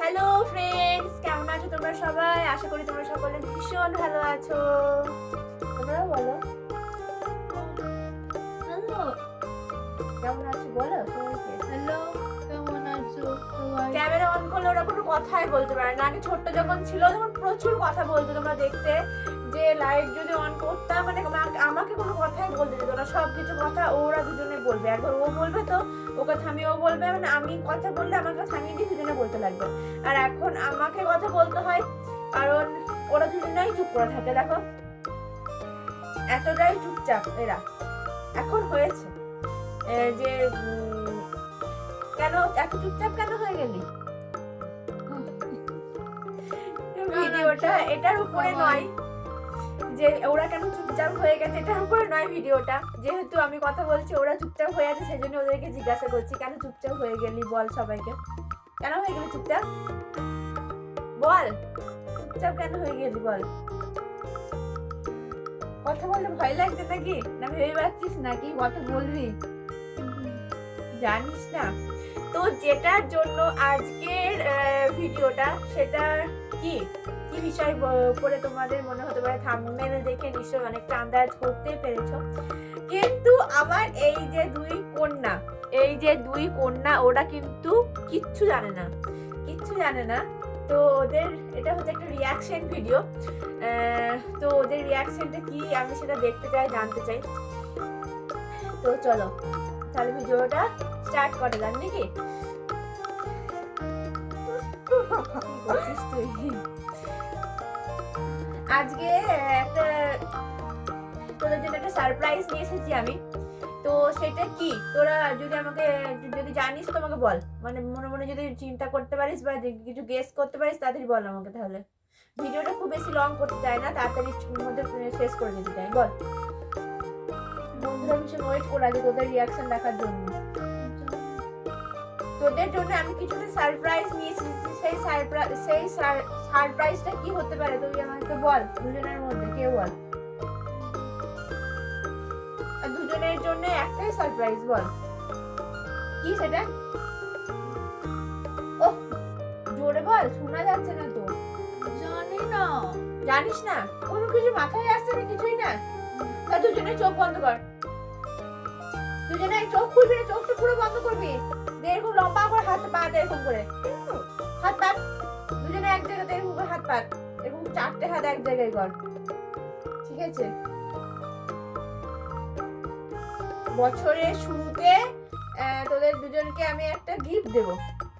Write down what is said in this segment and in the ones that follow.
Hello friends কেমন আছো তোমরা সবাই? আশা করি তোমরা সকলে ভীষণ ভালো আছো। তোমরাও বলো। হ্যালো কেমন আছো বলো? হ্যালো কেমন আছো? ক্যামেরা অন করলে ওরা কোনো কথাই বলতে পারে না। আগে ছোট্ট যখন ছিল তখন প্রচুর কথা বলতো তোমরা দেখতে। যে লাইট যদি অন করতাম মানে আমা- আমাকে কোনো কথাই বলতে দিত না। সব কিছু কথা ওরা দুজনে বলবে। একবার ও বলবে তো ওকে থামিয়ে ও বলবে মানে আমি কথা বললে আমাকে থামিয়ে দিয়ে দুজনে বলতে লাগবে। আর এখন আমাকে কথা বলতে হয় কারণ ওরা দুজনেই চুপ করে থাকে দেখো। এতটাই চুপচাপ এরা। এখন হয়েছে। যে কেন এত চুপচাপ কেন হয়ে গেলি? ভিডিওটা এটার উপরে নয়। যে ওরা কেন চুপচাপ হয়ে গেছে এটার উপরে নয় ভিডিওটা। যেহেতু আমি কথা বলছি, ওরা চুপচাপ হয়ে আছে, সেজন্য ওদেরকে জিজ্ঞাসা করছি, কেন চুপচাপ হয়ে গেলি? বল সবাইকে। কেন হয়ে গেলি চুপচাপ? বল। চুপচাপ কেন হয়ে গেলি বল? কথা বলতে ভয় লাগছে নাকি? না ভেবে পাচ্ছিস নাকি? কথা বলবি? জানিস না। তো যেটার জন্য আজকের ভিডিওটা, সেটা কি? বিষয় পরে তোমাদের মনে হতে পারে থাম্বনেল দেখে নিশ্চয়ই অনেকটা আন্দাজ করতে পেরেছ। কিন্তু আমার এই যে দুই কন্যা, এই যে দুই কন্যা, ওরা কিন্তু কিচ্ছু জানে না, কিচ্ছু জানে না। তো ওদের, এটা হচ্ছে একটা রিয়াকশন ভিডিও তো ওদের রিয়াকশনটা কি আমি সেটা দেখতে চাই, জানতে চাই। তো চলো, তাহলে ভিডিওটা স্টার্ট করে যাক, নাকি? আজকে একটা, তোদের জন্য একটা সারপ্রাইজ নিয়ে এসেছি আমি। তো সেটা কি? তোরা যদি আমাকে, যদি জানিস তো আমাকে বল। মানে মনে মনে যদি চিন্তা করতে পারিস বা কিছু গেস করতে পারিস, তাড়াতাড়ি বল আমাকে তাহলে। ভিডিওটা খুব বেশি লং করতে চাই না, তাড়াতাড়ি মধ্যে শেষ করে দিতে চাই। বল। বন্ধুরা ভীষণ ওয়েট করে আছে তোদের রিয়াকশন দেখার জন্য। তোদের জন্য আমি কিছুটা সারপ্রাইজ নিয়ে এসেছি সেই সারপ্রাইজ সেই সারপ্রাইজটা কি হতে পারে? তুই আমাকে বল। দুজনের মধ্যে কে বল? দুজনের জন্য একটাই সারপ্রাইজ বল। কি সেটা? ও জোরে বল শোনা যাচ্ছে না তো। জানি না। জানিস না? কোনো কিছু মাথায় আসছে না কিছুই না। তা দুজনে চোখ বন্ধ কর। দুজনে চোখ খুলবি না চোখটা পুরো বন্ধ করবি। এরকম লম্বা করে হাত পা এরকম করে। হাত পা দুজনে এক জায়গাতে এরকম করে হাত পা এরকম চারটে হাত এক জায়গায় কর। ঠিক আছে? বছরের শুরুতে তোদের দুজনকে আমি একটা গিফট দেব।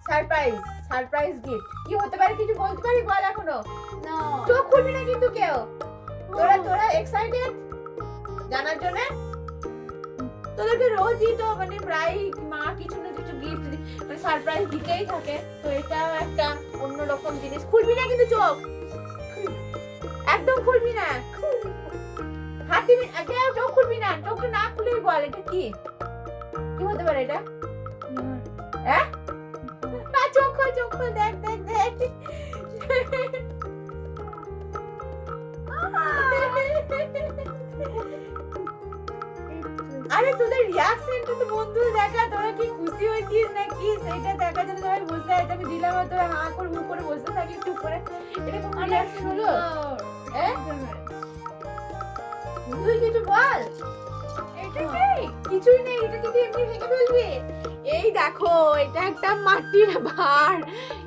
সারপ্রাইজ সারপ্রাইজ গিফট কি হতে পারে কিছু বলতে পারি? বল এখনও। চোখ খুলবি না কিন্তু কেউ। তোরা তোরা এক্সাইটেড জানার জন্য? তোদেরকে রোজই তো মানে প্রায় মা কিছু না কিছু গিফট মানে সারপ্রাইজ দিতেই থাকে। তো এটাও একটা অন্যরকম জিনিস। খুলবি না কিন্তু চোখ। একদম খুলবি না। হাত দিবি আগে চোখ খুলবি না। চোখটা না খুলেই বল এটা কি? কি হতে পারে এটা? হ্যাঁ? না চোখ খোল চোখ খোল দেখ দেখ দেখ। আরে তোদের রিয়াকশনটা তো বন্ধু দেখা তোরা কি খুশি হয়েছিস না কি সেটা দেখা যেন সবাই বসে আছে আমি দিলাম আর তোরা হাঁ করে মুখ করে বসে থাকি চুপ করে এটা কোন রিয়াকশন হলো হ্যাঁ তুই কিছু বল। এটা কি? কিছুই নেই এটা কি এমনি ভেঙে ফেলবি। এই দেখো, এটা একটা মাটির ভাঁড়।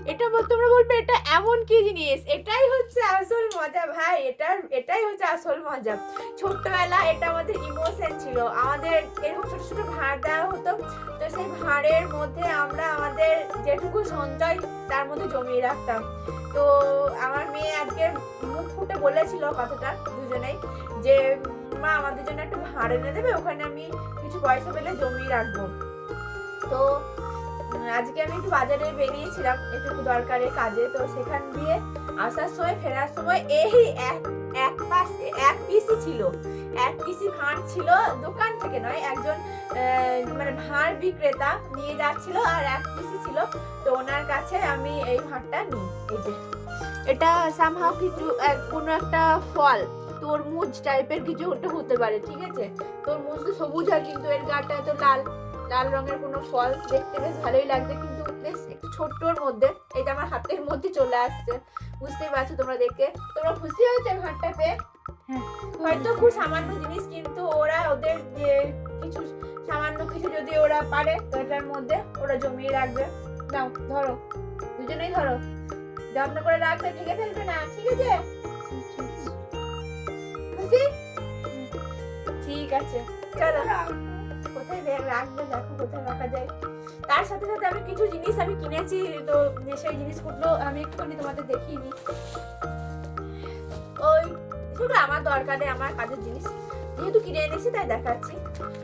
এটা বল- তোমরা বলবে এটা এমন কি জিনিস? এটাই হচ্ছে আসল মজা ভাই, এটার, এটাই হচ্ছে আসল মজা। ছোট্টবেলা এটা আমাদের ইমোশন ছিল। আমাদের এরকম ছোট ছোট ভাঁড় দেওয়া হতো। তো সেই ভাঁড়ের মধ্যে আমরা আমাদের যেটুকু সঞ্চয়, তার মধ্যে জমিয়ে রাখতাম। তো আমার মেয়ে আজকে মুখ ফুটে বলেছিল কথাটা দুজনেই যে, মা, আমাদের জন্য একটা ভাঁড় এনে দেবে, ওখানে আমি কিছু পয়সা পেলে জমিয়ে রাখব। তো আজকে আমি একটু বাজারে বেরিয়েছিলাম, একটু দরকারের কাজে। তো সেখান দিয়ে আসার সময়, ফেরার সময় এই এক এক এক পিসই ছিল। এক পিসি ভাঁড় ছিল, দোকান থেকে নয়, একজন মানে ভাঁড় বিক্রেতা নিয়ে যাচ্ছিল আর এক পিসি ছিল। তো ওনার কাছে আমি এই ভাঁড়টা নিই। এই যে, এটা সামহাও কিছু কোনো একটা ফল, তরমুজ টাইপের কিছু ওটা হতে পারে, ঠিক আছে? তরমুজ তো সবুজ হয়, কিন্তু এর গাটা তো লাল। লাল রঙের কোনো ফল দেখতে বেশ ভালোই লাগছে কিন্তু বেশ একটু ছোট্টর মধ্যে এটা আমার হাতের মধ্যে চলে আসছে। বুঝতেই পারছ তোমরা দেখে। তোমরা খুশি হয়েছে ঘরটা পেয়ে? হ্যাঁ। হয়তো খুব সামান্য জিনিস কিন্তু ওরা ওদের যে কিছু সামান্য কিছু যদি ওরা পারে তো এটার মধ্যে ওরা জমিয়ে রাখবে। নাও ধরো দুজনেই ধরো। যত্ন করে রাখবে ভেঙে ফেলবে না ঠিক আছে। খুশি? ঠিক আছে চলো। কোথায় রে- রাখবে? দেখো কোথায় রাখা যায়। তার সাথে সাথে আমি কিছু জিনিস আমি কিনেছি, তো সেই জিনিসগুলো আমি একটুখানি তোমাদের দেখিয়ে দিই ওই সেগুলো আমার দরকারে আমার কাজের জিনিস। যেহেতু কিনে এনেছি, তাই দেখাচ্ছি।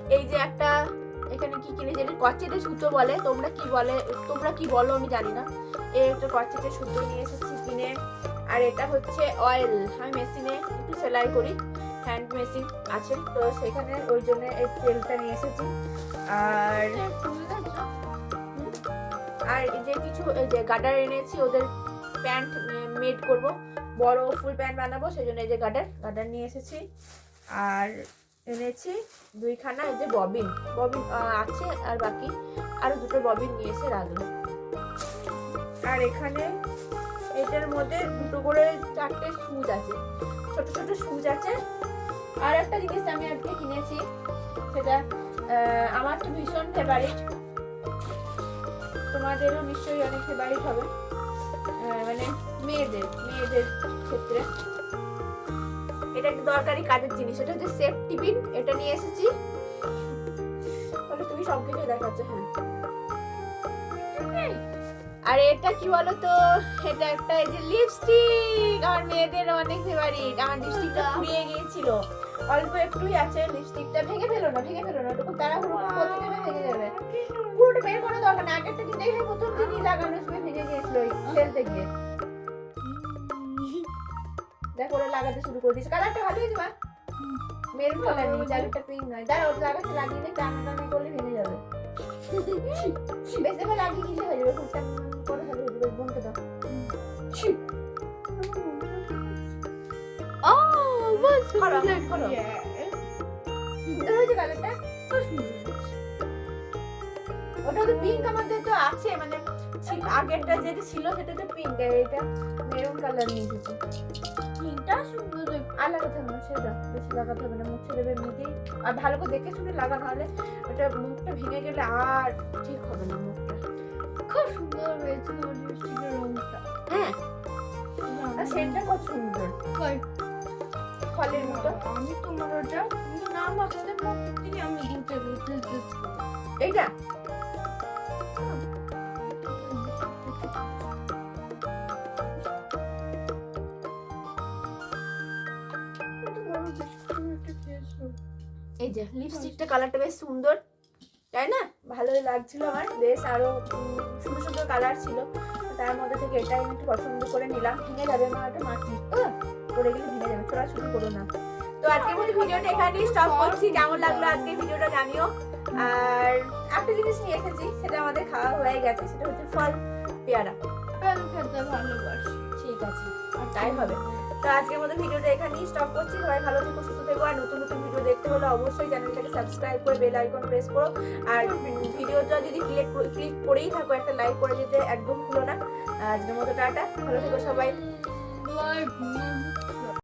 এই যে একটা, এখানে কি কিনেছি এটা কচ্ছেটে সুতো বলে। তোমরা কি বলে? তোমরা কি বলো আমি জানি না। এই একটা কচ্ছেটে সুতো নিয়ে এসেছি কিনে। আর এটা হচ্ছে অয়েল আমি মেশিনে একটু সেলাই করি। হ্যান্ড মেশিন আছে। তো সেখানে ওই জন্য এই তেলটা নিয়ে এসেছি। আর আর যে কিছু, এই যে গার্ডার এনেছি, ওদের প্যান্ট মেড করব। বড় ফুল প্যান্ট বানাবো, সেই জন্য এই যে গার্ডার গার্ডার নিয়ে এসেছি। আর এনেছি দুইখানা, এই যে ববিন। ববিন আছে, আর বাকি আরও দুটো ববিন নিয়ে এসে রাখল আর এখানে এটার মধ্যে দুটো করে চারটে সুচ আছে। ছোট ছোট সুজ আছে আর একটা জিনিস আমি আজকে কিনেছি সেটা আমার তো ভীষণ ফেভারিট তোমাদেরও নিশ্চয়ই অনেক ফেভারিট হবে। মানে মেয়েদের মেয়েদের ক্ষেত্রে। এটা একটা দরকারি কাজের জিনিস এটা হচ্ছে সেফ টিফিন এটা নিয়ে এসেছি। তুমি সব কিছু দেখাচ্ছ হ্যাঁ। আর এটা কি বলো তো এটা একটা এই যে লিপস্টিক আমার মেয়েদের অনেক ফেভারিট আমার লিপস্টিকটা ফুরিয়ে গিয়েছিল। অল্প একটুই আছে লিপস্টিকটা ভেঙে ফেলো না ভেঙে ফেলো না ওটা খুব তাড়াহুড়ো করে করতে যাবে ভেঙে যাবে। পুরোটা বের করা দরকার না আগেরটা কিন্তু দেখে প্রথম দিনই লাগানোর সময় ভেঙে গিয়েছিল ওই খেলতে গিয়ে দেখো ওরা লাগাতে শুরু করে দিয়েছে। কালারটা ভালো হয়েছে মা? মেরুন কালার নেই চারটা পিঙ্ক নয়। দাঁড়া ওটা লাগাতে লাগিয়ে দিয়ে টানা টানা করলে ভেঙে যাবে। বেশি লাগিয়ে দিলে হয়ে যাবে খুব টান করে হয়ে যাবে। করো, that? করো। সুন্দর হয়েছে কালারটা ওটা তো পিঙ্ক আমাদের তো আছে মানে আগেরটা যেটা ছিল সেটা তো পিঙ্ক এটা মেরুন কালার নিয়ে এসেছি তিনটা সুন্দর। আর লাগাতে হবে না দাও বেশি লাগাতে হবে না মুছে দেবে এমনিতেই আর ভালো করে দেখে শুনে লাগানো হলে ওটা মুখটা ভেঙে গেলে আর ঠিক হবে না মুখটা খুব সুন্দর হয়েছে তোমার লিপস্টিকের রংটা হ্যাঁ আর সেন্টটা কত সুন্দর? ফলের মতো। আমি তোমার ওটা তুমি নাম আসতে প্রত্যেকদিন আমি দুটো দুটো এইটা? এই যে লিপস্টিকটা কালারটা বেশ সুন্দর তাই না? ভালোই লাগছিল আমার বেশ আরও সুন্দর সুন্দর কালার ছিল। তার মধ্যে থেকে এটাই আমি একটু পছন্দ করে নিলাম। ভেঙে যাবে না এটা মাটি পড়ে গেলে ভেঙে যাবে ছোড়া ছুটি করো না। তো আজকের মধ্যে ভিডিওটা এখানেই স্টপ করছি। কেমন লাগল আজকে ভিডিওটা জানিও। আর একটা জিনিস নিয়ে এসেছি সেটা আমাদের খাওয়া হয়ে গেছে সেটা হচ্ছে ফল পেয়ারা। আমি খেতে ভালোবাসি। ঠিক আছে আর তাই হবে। তো আজকের মতো ভিডিওটা এখানেই স্টপ করছি। সবাই ভালো থেকো সুস্থ থেকো। আর নতুন নতুন ভিডিও দেখতে হলে অবশ্যই চ্যানেলটাকে সাবস্ক্রাইব করে বেল আইকন প্রেস করো। আর ভিডিওটা যদি ক্লিক ক্লিক করেই থাকো একটা লাইক করে যেতে একদম ভুলো না। আজকের মতো টাটা। ভালো থেকো সবাই। 아이 고마워.